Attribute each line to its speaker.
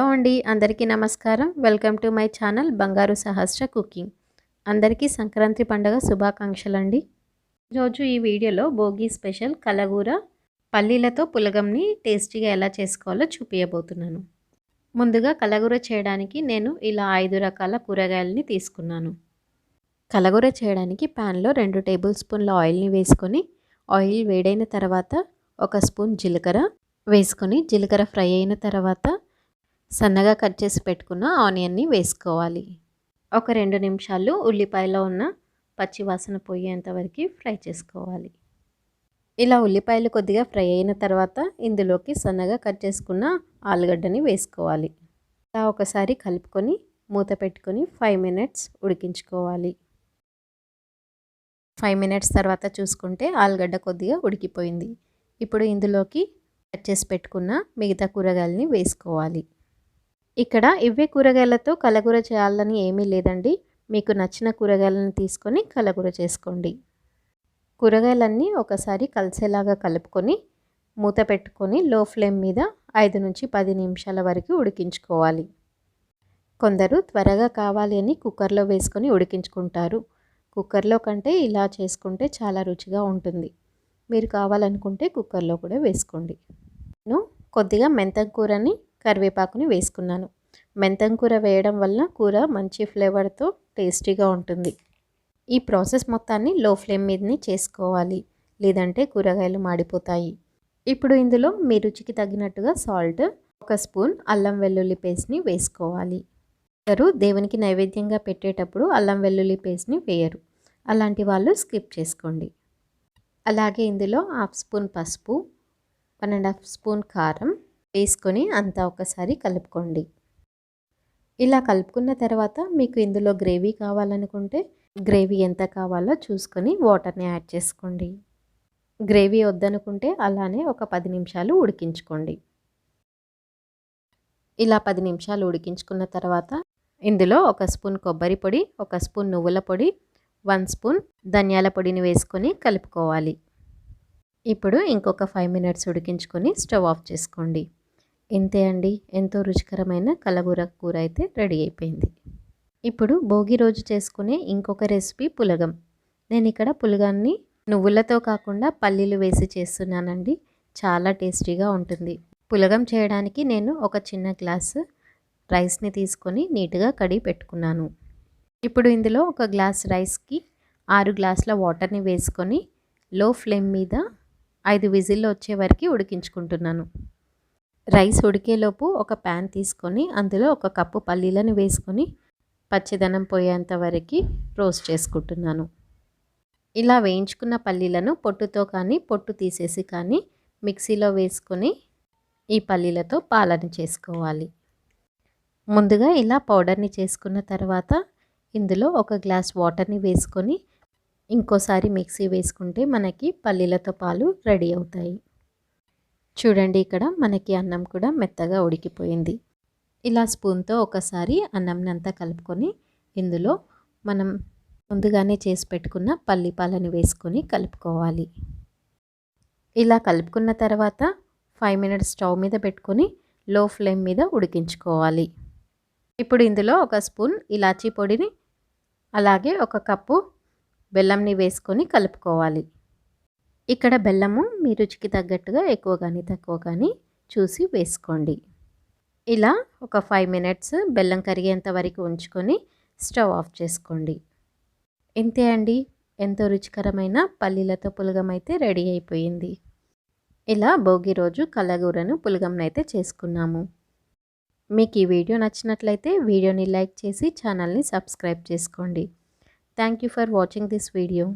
Speaker 1: Hello అండి. అందరికీ నమస్కారం. వెల్కమ్ టు మై ఛానల్ బంగారు సహస్ర కుకింగ్. అందరికీ సంక్రాంతి పండుగ శుభాకాంక్షలు అండి ఈరోజు ఈ వీడియోలో భోగి స్పెషల్ కలగూర పల్లీలతో పులగంని టేస్టీగా ఎలా చేసుకోవాలో చూపించబోతున్నాను ముందుగా కలగూర చేయడానికి నేను ఇలా ఐదు రకాల కూరగాయలని తీసుకున్నాను. కలగూర చేయడానికి ప్యాన్లో రెండు టేబుల్ స్పూన్ల ఆయిల్ని వేసుకొని ఆయిల్ వేడైన తర్వాత ఒక స్పూన్ జీలకర్ర వేసుకొని జీలకర్ర ఫ్రై అయిన తర్వాత సన్నగా కట్ చేసి పెట్టుకున్న ఆనియన్ని వేసుకోవాలి. ఒక రెండు నిమిషాలు ఉల్లిపాయలో ఉన్న పచ్చి వాసన పోయేంతవరకు ఫ్రై చేసుకోవాలి. ఇలా ఉల్లిపాయలు కొద్దిగా ఫ్రై అయిన తర్వాత ఇందులోకి సన్నగా కట్ చేసుకున్న ఆలుగడ్డని వేసుకోవాలి. ఇలా ఒకసారి కలుపుకొని మూత పెట్టుకొని ఫైవ్ మినిట్స్ ఉడికించుకోవాలి. ఫైవ్ మినిట్స్ తర్వాత చూసుకుంటే ఆలుగడ్డ కొద్దిగా ఉడికిపోయింది. ఇప్పుడు ఇందులోకి కట్ చేసి పెట్టుకున్న మిగతా కూరగాయలని వేసుకోవాలి. ఇక్కడ ఇవే కూరగాయలతో కలగూర చేయాలని ఏమీ లేదండి. మీకు నచ్చిన కూరగాయలను తీసుకొని కలగూర చేసుకోండి. కూరగాయలన్నీ ఒకసారి కలిసేలాగా కలుపుకొని మూత పెట్టుకొని లో ఫ్లేమ్ మీద ఐదు నుంచి పది నిమిషాల వరకు ఉడికించుకోవాలి. కొందరు త్వరగా కావాలి అని కుక్కర్లో వేసుకొని ఉడికించుకుంటారు. కుక్కర్లో కంటే ఇలా చేసుకుంటే చాలా రుచిగా ఉంటుంది. మీరు కావాలనుకుంటే కుక్కర్లో కూడా వేసుకోండి. నేను కొద్దిగా మెంతం కూరని కరివేపాకుని వేసుకున్నాను. మెంతం కూర వేయడం వల్ల కూర మంచి ఫ్లేవర్తో టేస్టీగా ఉంటుంది. ఈ ప్రాసెస్ మొత్తాన్ని లో ఫ్లేమ్ మీదనే చేసుకోవాలి. లేదంటే కూరగాయలు మాడిపోతాయి. ఇప్పుడు ఇందులో మీ రుచికి తగినట్టుగా సాల్ట్ ఒక స్పూన్ అల్లం వెల్లుల్లి పేస్ట్ని వేసుకోవాలి. అందరూ దేవునికి నైవేద్యంగా పెట్టేటప్పుడు అల్లం వెల్లుల్లి పేస్ట్ని వేయరు. అలాంటి వాళ్ళు స్కిప్ చేసుకోండి. అలాగే ఇందులో హాఫ్ స్పూన్ పసుపు వన్ అండ్ హాఫ్ స్పూన్ కారం వేసుకొని అంతా ఒకసారి కలుపుకోండి. ఇలా కలుపుకున్న తర్వాత మీకు ఇందులో గ్రేవీ కావాలనుకుంటే గ్రేవీ ఎంత కావాలో చూసుకొని వాటర్ని యాడ్ చేసుకోండి. గ్రేవీ వద్దనుకుంటే అలానే ఒక పది నిమిషాలు ఉడికించుకోండి. ఇలా పది నిమిషాలు ఉడికించుకున్న తర్వాత ఇందులో ఒక స్పూన్ కొబ్బరి పొడి ఒక స్పూన్ నువ్వుల పొడి వన్ స్పూన్ ధనియాల పొడిని వేసుకొని కలుపుకోవాలి. ఇప్పుడు ఇంకొక ఫైవ్ మినిట్స్ ఉడికించుకొని స్టవ్ ఆఫ్ చేసుకోండి. ఇంతే అండి. ఎంతో రుచికరమైన కలగూర కూర అయితే రెడీ అయిపోయింది. ఇప్పుడు భోగి రోజు చేసుకునే ఇంకొక రెసిపీ పులగం. నేను ఇక్కడ పులగాన్ని నువ్వులతో కాకుండా పల్లీలు వేసి చేస్తున్నానండి. చాలా టేస్టీగా ఉంటుంది. పులగం చేయడానికి నేను ఒక చిన్న గ్లాసు రైస్ని తీసుకొని నీట్గా కడిగి పెట్టుకున్నాను. ఇప్పుడు ఇందులో ఒక గ్లాస్ రైస్కి ఆరు గ్లాసుల వాటర్ని వేసుకొని లో ఫ్లేమ్ మీద ఐదు విజిల్లు వచ్చే వరకు ఉడికించుకుంటున్నాను. రైస్ ఉడికేలోపు ఒక ప్యాన్ తీసుకొని అందులో ఒక కప్పు పల్లీలను వేసుకొని పచ్చిదనం పోయేంత వరకు రోస్ట్ చేసుకుంటున్నాను. ఇలా వేయించుకున్న పల్లీలను పొట్టుతో కానీ పొట్టు తీసేసి కానీ మిక్సీలో వేసుకొని ఈ పల్లీలతో పాలన చేసుకోవాలి. ముందుగా ఇలా పౌడర్ని చేసుకున్న తర్వాత ఇందులో ఒక గ్లాస్ వాటర్ని వేసుకొని ఇంకోసారి మిక్సీ వేసుకుంటే మనకి పల్లీలతో పాలు రెడీ అవుతాయి. చూడండి ఇక్కడ మనకి అన్నం కూడా మెత్తగా ఉడికిపోయింది. ఇలా స్పూన్తో ఒకసారి అన్నంని అంతా కలుపుకొని ఇందులో మనం ముందుగానే చేసి పెట్టుకున్న పల్లిపాలని వేసుకొని కలుపుకోవాలి. ఇలా కలుపుకున్న తర్వాత ఫైవ్ మినిట్స్ స్టవ్ మీద పెట్టుకొని లో ఫ్లేమ్ మీద ఉడికించుకోవాలి. ఇప్పుడు ఇందులో ఒక స్పూన్ ఇలాచీ పొడిని అలాగే ఒక కప్పు బెల్లంని వేసుకొని కలుపుకోవాలి. ఇక్కడ బెల్లము మీ రుచికి తగ్గట్టుగా ఎక్కువ కానీ తక్కువ కానీ చూసి వేసుకోండి. ఇలా ఒక ఫైవ్ మినిట్స్ బెల్లం కరిగేంత వరకు ఉంచుకొని స్టవ్ ఆఫ్ చేసుకోండి. ఇంతే అండి. ఎంతో రుచికరమైన పల్లీలతో పులగం అయితే రెడీ అయిపోయింది. ఇలా భోగి రోజు కలగూరను పులగంనైతే చేసుకున్నాము. మీకు ఈ వీడియో నచ్చినట్లయితే వీడియోని లైక్ చేసి ఛానల్ని సబ్స్క్రైబ్ చేసుకోండి. Thank you for watching this video